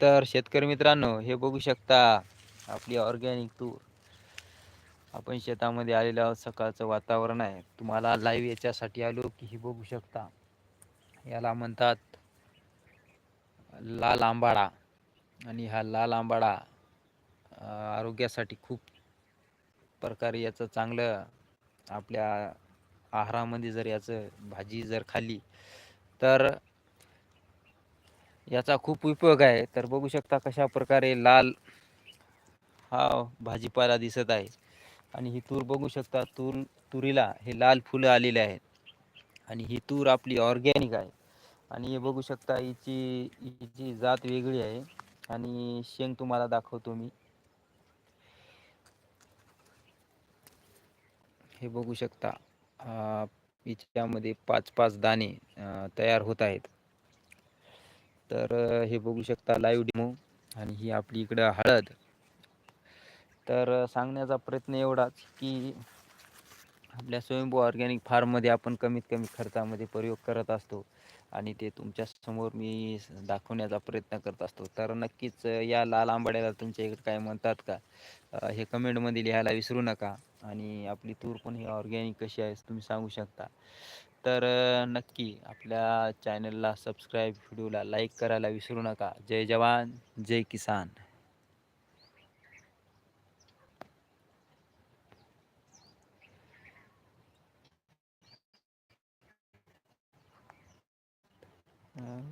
तर शेतकरी मित्रांनो हे बघू शकता आपली ऑर्गॅनिक तूर. आपण शेतामध्ये आलेलो आहोत सकाळचं वातावरण आहे. तुम्हाला लाईव्ह याच्यासाठी आलो की हे बघू शकता. याला म्हणतात लाल आंबाडा. आणि हा लाल आंबाडा आरोग्यासाठी खूप प्रकारे याचं चांगलं आपल्या आहारामध्ये जर याचं भाजी जर खाल्ली तर याचा खूप उपयोग आहे. तर बघू शकता कशा प्रकारे लाल हा भाजीपाला दिसत आहे. आणि ही तूर बघू शकता तूर तुरीला हे लाल फुलं आलेले आहेत. आणि ही तूर आपली ऑर्गॅनिक आहे. आणि हे बघू शकता हिची हिची जात वेगळी आहे. आणि शेंग तुम्हाला दाखवतो मी. हे बघू शकता हिच्यामध्ये पाच पाच दाणे तयार होत आहेत. तर हे बघू शकता लाईव्ह डेमो आणि ही आपली इकडं हळद. तर सांगण्याचा प्रयत्न एवढाच की आपल्या स्वयंभू ऑर्गॅनिक फार्ममध्ये आपण कमीत कमी खर्चामध्ये प्रयोग करत असतो आणि ते तुमच्यासमोर मी दाखवण्याचा प्रयत्न करत असतो. तर नक्कीच या लाल आंबाड्याला तुमच्या इकडे काय म्हणतात का? हे कमेंटमध्ये लिहायला विसरू नका आणि आपली तूर पण ही ऑर्गॅनिक कशी आहे तुम्ही सांगू शकता. तर नक्की आपल्या चॅनलला सबस्क्राईब व्हिडिओला लाईक करायला विसरू नका. जय जवान जय किसान. अं,